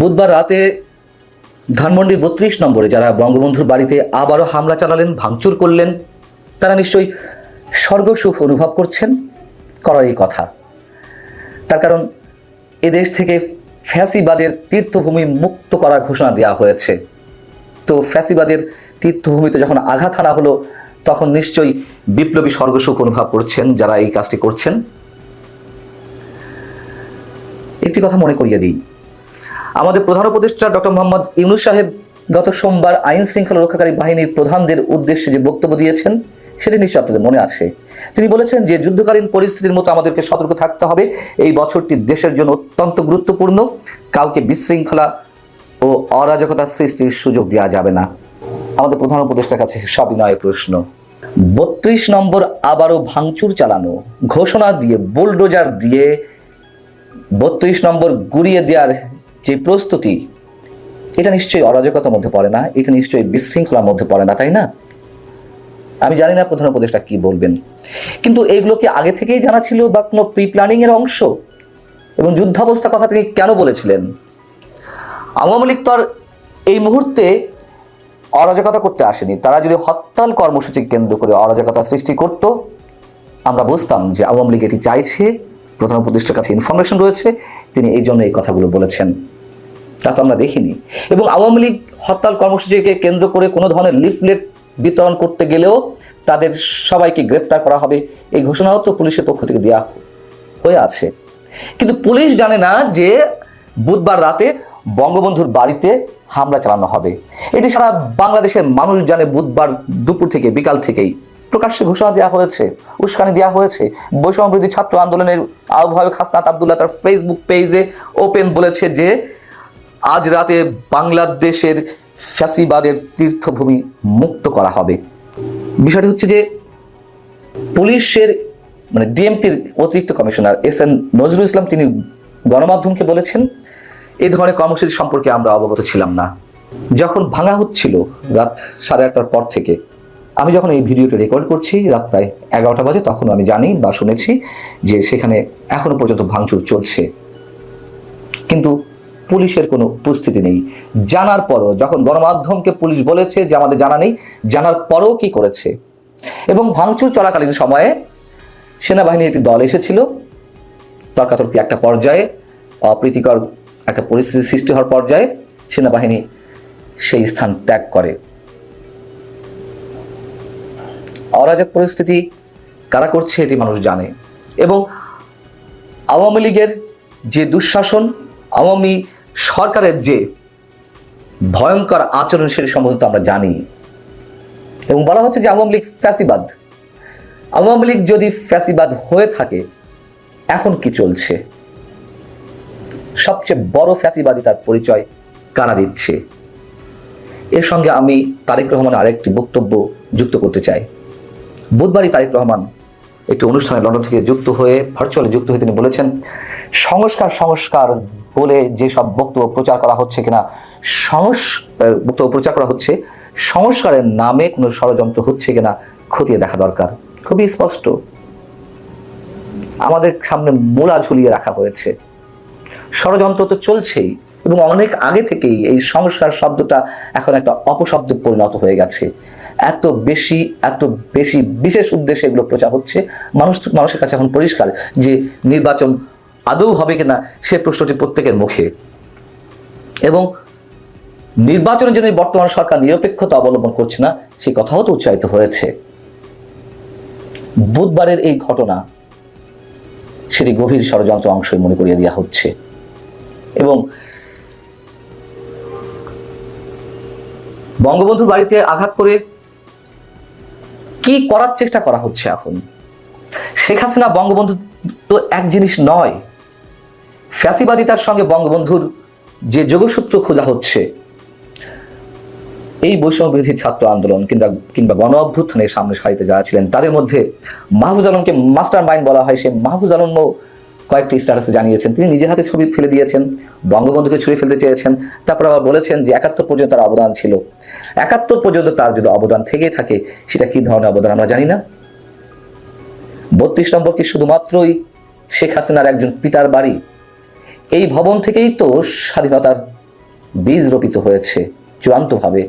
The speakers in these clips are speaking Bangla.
বুধবার রাতে ধানমন্ডির বত্রিশ নম্বরে যারা বঙ্গবন্ধুর বাড়িতে আবারও হামলা চালালেন, ভাঙচুর করলেন, তারা নিশ্চয়ই স্বর্গসুখ অনুভব করছেন, করারই কথা। তার কারণ এদেশ থেকে ফ্যাসিবাদের তীর্থভূমি মুক্ত করার ঘোষণা দেওয়া হয়েছে। তো ফ্যাসিবাদের তীর্থভূমিতে যখন আঘাত হানা হলো, তখন নিশ্চয়ই বিপ্লবী স্বর্গসুখ অনুভব করছেন, যারা এই কাজটি করছেন। একটি কথা মনে করিয়ে দিই আমাদের প্রধান উপদেষ্টা ডক্টর মোহাম্মদ ইউনুস সাহেব গত সোমবার আইন শৃঙ্খলা রক্ষাকারী বাহিনীর প্রধানদের উদ্দেশ্যে যে বক্তব্য দিয়েছেন, সেটি নিশ্চয় আপনাদের মনে আছে। তিনি বলেছেন যে যুদ্ধকালীন পরিস্থিতির মতো আমাদেরকে সতর্ক থাকতে হবে। এই বছরটি দেশের জন্য অত্যন্ত গুরুত্বপূর্ণ। কাউকে বিশৃঙ্খলা ও অরাজকতা সৃষ্টির সুযোগ দেওয়া যাবে না। আমাদের প্রধান উপদেষ্টার কাছে সবিনয় প্রশ্ন। বত্রিশ নম্বর আবারও ভাঙচুর চালানো, ঘোষণা দিয়ে বুলডোজার দিয়ে বত্রিশ নম্বর গুড়িয়ে দেওয়ার যে প্রস্তুতি, এটা নিশ্চয়ই অরাজকতার মধ্যে পড়ে না, এটা নিশ্চয়ই বিশৃঙ্খলার মধ্যে পড়ে না, তাই না? আমি জানি না প্রধান উপদেষ্টা কি বলবেন। কিন্তু এগুলো কি আগে থেকেই জানা ছিল বা কোনো প্রি প্ল্যানিং এর অংশ? এবং যুদ্ধাবস্থা কথা তিনি কেন বলেছিলেন? আওয়ামী লীগ তো আর এই মুহূর্তে অরাজকতা করতে আসেনি। তারা যদি হরতাল কর্মসূচি কেন্দ্র করে অরাজকতা সৃষ্টি করত, আমরা বুঝতাম যে আওয়ামী লীগ এটি চাইছে। প্রধান উপদেষ্টার কাছে ইনফরমেশন রয়েছে, তিনি এই জন্য এই কথাগুলো বলেছেন। তা তো আমরা দেখিনি। এবং আওয়ামী লীগ হরতাল কর্মসূচিকে কেন্দ্র করে কোনো ধরনের লিফলেট বিতরণ করতে গেলেও তাদের সবাইকে গ্রেপ্তার করা হবে, এই ঘোষণাও তো পুলিশের পক্ষ থেকে দেওয়া হয়ে আছে। কিন্তু পুলিশ জানে না যে বুধবার রাতে বঙ্গবন্ধুর বাড়িতে হামলা চালানো হবে। এটি সারা বাংলাদেশের মানুষ জানে বুধবার দুপুর থেকে, বিকাল থেকেই। প্রকাশ্যে ঘোষণা দেওয়া হয়েছে, উস্কানি দেওয়া হয়েছে। বৈষম্য বিরোধী ছাত্র আন্দোলনের আহ্বায়ক হাসনাত আবদুল্লাহ তার ফেসবুক পেজে ওপেন বলেছে যে আজ রাতে বাংলাদেশের ফ্যাসিবাদের তীর্থভূমি মুক্ত করা হবে। বিষয়টি হচ্ছে যে, পুলিশের মানে ডিএমপির অতিরিক্ত commissioner S N Nazrul Islam তিনি গণমাধ্যমকে বলেছেন এই ধরনের কর্মসূচি সম্পর্কে আমরা অবগত ছিলাম না। যখন ভাঙা হচ্ছিল রাত সাড়ে আটটার পর থেকে, আমি যখন এই ভিডিওটি রেকর্ড করছি, রাত প্রায় এগারোটা বাজে, তখন আমি জানি বা শুনেছি যে সেখানে এখনও পর্যন্ত ভাঙচুর চলছে। কিন্তু পুলিশের কোনো উপস্থিতি নেই। জানার পরও, যখন গণমাধ্যমকে পুলিশ বলেছে যে আমাদের জানা নেই, জানার পরও কি করেছে? এবং ভাঙচুর চলাকালীন সময়ে সেনাবাহিনীর একটি দল এসেছিল। তর্কাতর্কি একটা পর্যায়ে, অপ্রীতিকর একটা পরিস্থিতি সৃষ্টি হওয়ার পর্যায়ে সেনাবাহিনী সেই স্থান ত্যাগ করে। অরাজক পরিস্থিতি কারা করছে, এটি মানুষ জানে। এবং আওয়ামী লীগের যে দুঃশাসন আওয়ামী সরকারের যে ভয়ঙ্কর আচরণ সেটি সম্বন্ধে আমরা জানি। এবং বলা হচ্ছে যে আওয়ামী লীগ ফ্যাসিবাদ। আওয়ামী লীগ যদি ফ্যাসিবাদ হয়ে থাকে, এখন কি চলছে? সবচেয়ে বড় ফ্যাসিবাদী তার পরিচয় কারা দিচ্ছে? এর সঙ্গে আমি তারেক রহমানের আরেকটি বক্তব্য যুক্ত করতে চাই। বুধবারই তারেক রহমান একটি অনুষ্ঠানে লন্ডন থেকে যুক্ত হয়ে ভার্চুয়ালি যুক্ত হয়ে তিনি বলেছেন সংস্কার সংস্কার বলে যে সব বক্তব্য প্রচার করা হচ্ছে কিনা, সংস বক্তব্য প্রচার করা হচ্ছে, সংস্কারের নামে কোনো ষড়যন্ত্র হচ্ছে কিনা খতিয়ে দেখা দরকার। খুবই স্পষ্ট। আমাদের সামনে মোলা ঝুলিয়ে রাখা হয়েছে। ষড়যন্ত্র তো চলছেই এবং অনেক আগে থেকেই এই সংস্কার শব্দটা এখন একটা অপশব্দে পরিণত হয়ে গেছে। এত বেশি এত বেশি বিশেষ উদ্দেশ্যে এগুলো প্রচার হচ্ছে। মানুষ, মানুষের কাছে এখন পরিষ্কার যে নির্বাচন আদৌ হবে কিনা সে প্রশ্নটি প্রত্যেকের মুখে। এবং নির্বাচনের জন্য বর্তমান সরকার নিরপেক্ষতা অবলম্বন করছে না, সে কথাও তো উচ্চারিত হয়েছে। বুধবারের এই ঘটনা সেটি গভীর ষড়যন্ত্র অংশই মনে করিয়ে দেওয়া হচ্ছে। এবং বঙ্গবন্ধুর বাড়িতে আঘাত করে কি করার চেষ্টা করা হচ্ছে এখন? শেখ হাসিনা বঙ্গবন্ধু তো এক জিনিস নয় ফ্যাসিবাদিতার সঙ্গে বঙ্গবন্ধুর যে যোগসূত্র খোঁজা হচ্ছে, এই বৈষম্য বিরোধী ছাত্র আন্দোলন কিংবা কিংবা গণ অভ্যুত্থানের সামনে সারিতে যারা ছিলেন, তাদের মধ্যে মাহফুজ আলমকে মাস্টার মাইন্ড বলা হয়। সে মাহফুজ আলমও কয়েকটি স্ট্যাটাসে জানিয়েছেন। তিনি নিজের হাতে ছবি ফেলে দিয়েছেন, বঙ্গবন্ধুকে ছুঁড়ে ফেলতে চেয়েছেন। তারপর আবার বলেছেন যে একাত্তর পর্যন্ত তার অবদান ছিল। একাত্তর পর্যন্ত তার যদি অবদান থেকে থাকে, সেটা কি ধরনের অবদান আমরা জানি না। বত্রিশ নম্বর কি শুধুমাত্রই শেখ হাসিনার একজন পিতার বাড়ি? এই ভবন থেকেই তো স্বাধীনতার বীজ রোপিত হয়েছে, চূড়ান্তভাবে।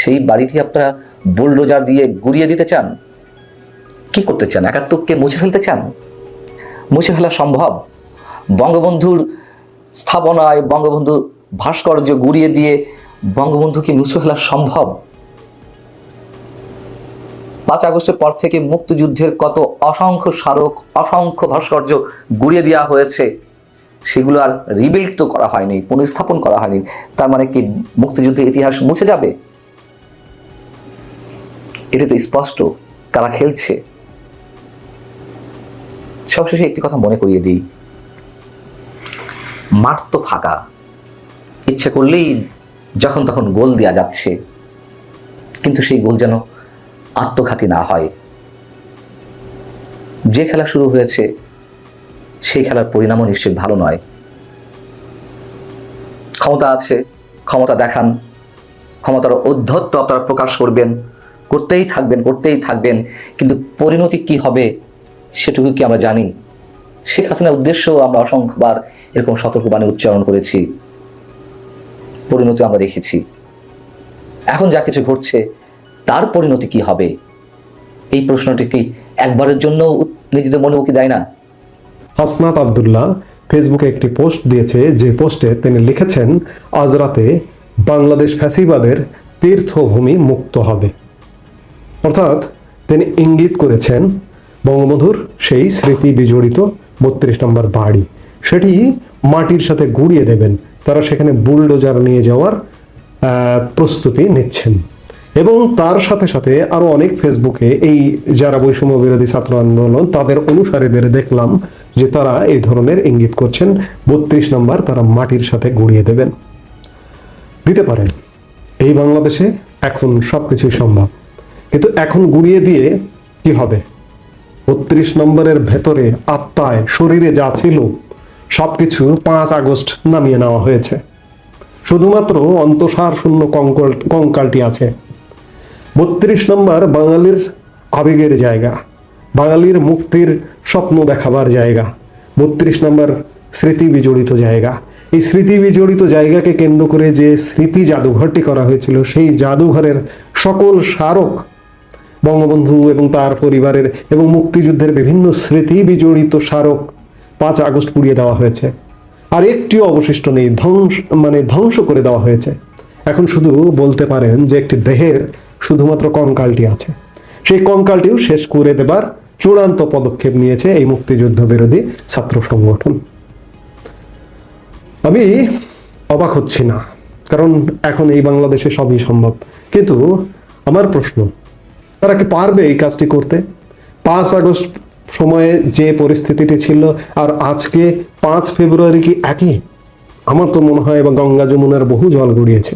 সেই বাড়িটি আপনারা বুলডোজার দিয়ে গুড়িয়ে দিতে চান? কি করতে চান? একাত্তরকে মুছে ফেলতে চান? মুছে ফেলা সম্ভব? বঙ্গবন্ধুর স্থাপনায় বঙ্গবন্ধুর ভাস্কর্য গুড়িয়ে দিয়ে বঙ্গবন্ধুকে মুছে ফেলা সম্ভব? পাঁচ আগস্টের পর থেকে মুক্তিযুদ্ধের কত অসংখ্য স্মারক, অসংখ্য ভাস্কর্য গুড়িয়ে দেওয়া হয়েছে। সেগুলো আর রিবিল্ড তো করা হয়নি, পুনঃস্থাপন করা হয়নি। তার মানে কি মুক্তিযুদ্ধের ইতিহাস মুছে যাবে? এটা তো স্পষ্ট, কারা খেলছে? সবশেষে একটি কথা মনে করিয়ে দিই। মাঠ তো ফাঁকা। ইচ্ছে করলেই যখন তখন গোল দেওয়া যাচ্ছে। কিন্তু সেই গোল যেন আত্মঘাতী না হয়। যে খেলা শুরু হয়েছে সেই খেলার পরিণামও নিশ্চিত ভালো নয়। ক্ষমতা আছে, ক্ষমতা দেখান, ক্ষমতার অধ্যত্ব আপনারা প্রকাশ করবেন, করতেই থাকবেন করতেই থাকবেন, কিন্তু পরিণতি কি হবে সেটুকু কি আমরা জানি? শেখ হাসিনার উদ্দেশ্য আমরা অসংখ্যবার এরকম সতর্কবাণী উচ্চারণ করেছি। পরিণতি আমরা দেখেছি। এখন যা কিছু ঘটছে, তার পরিণতি কি হবে? এই প্রশ্নটি কি একবারের জন্য নিজেদের মনে উকি দেয় না? হাসনাত আবদুল্লাহ ফেসবুকে একটি পোস্ট দিয়েছে, যে পোস্টে তিনি লিখেছেন, আজ রাতে বাংলাদেশ ফ্যাসিবাদের তীর্থভূমি মুক্ত হবে। অর্থাৎ তিনি ইঙ্গিত করেছেন, বঙ্গবন্ধুর সেই স্মৃতি বিজড়িত বত্রিশ নম্বর বাড়ি। সেটি মাটির সাথে গুড়িয়ে দেবেন। তারা সেখানে বুলডোজার নিয়ে যাওয়ার প্রস্তুতি নিচ্ছেন। এবং তার সাথে সাথে আরও অনেক ফেসবুকে এই যারা বৈষম্য বিরোধী ছাত্র আন্দোলন, তাদের অনুসারীদের দেখলাম যে তারা এই ধরনের ইঙ্গিত করছেন, বত্রিশ নম্বর তারা মাটির সাথে গুড়িয়ে দেবেন। দিতে পারেন। এই বাংলাদেশে এখন সবকিছুই সম্ভব। কিন্তু এখন গুড়িয়ে দিয়ে কি হবে? বত্রিশ নম্বরের ভেতরে আত্মায়, শরীরে যা ছিল, সবকিছু পাঁচ আগস্ট নামিয়ে নেওয়া হয়েছে। শুধুমাত্র অন্তঃসার শূন্য কঙ্কল কঙ্কালটি আছে। বত্রিশ নম্বর বাঙালির আবেগের জায়গা। বাঙালির মুক্তির স্বপ্ন দেখাবার জায়গা। বত্রিশ নম্বর স্মৃতি বিজড়িত জায়গা। এই স্মৃতি বিজড়িত জায়গাকে কেন্দ্র করে যে স্মৃতি জাদুঘরটি করা হয়েছিল, সেই জাদুঘরের সকল স্মারক বঙ্গবন্ধু এবং তার পরিবারের এবং মুক্তিযুদ্ধের বিভিন্ন স্মৃতি বিজড়িত স্মারক পাঁচ আগস্ট পুড়িয়ে দেওয়া হয়েছে। আর একটিও অবশিষ্ট নেই, ধ্বংস মানে ধ্বংস করে দেওয়া হয়েছে। এখন শুধু বলতে পারেন যে একটি দেহের শুধুমাত্র কঙ্কালটি আছে। সেই কঙ্কালটিও শেষ করে দেবার চূড়ান্ত পদক্ষেপ নিয়েছে এই মুক্তিযুদ্ধ বিরোধী ছাত্র সংগঠন। আমি অবাক হচ্ছি না, কারণ এখন এই বাংলাদেশে সবই সম্ভব। কিন্তু আমার প্রশ্ন, তারা কি পারবে এই কাজটি করতে? পাঁচ আগস্ট সময়ে যে পরিস্থিতিটি ছিল আর আজকে পাঁচ ফেব্রুয়ারি কি একই? আমার তো মনে হয় বা গঙ্গা যমুনার বহু জল গড়িয়েছে।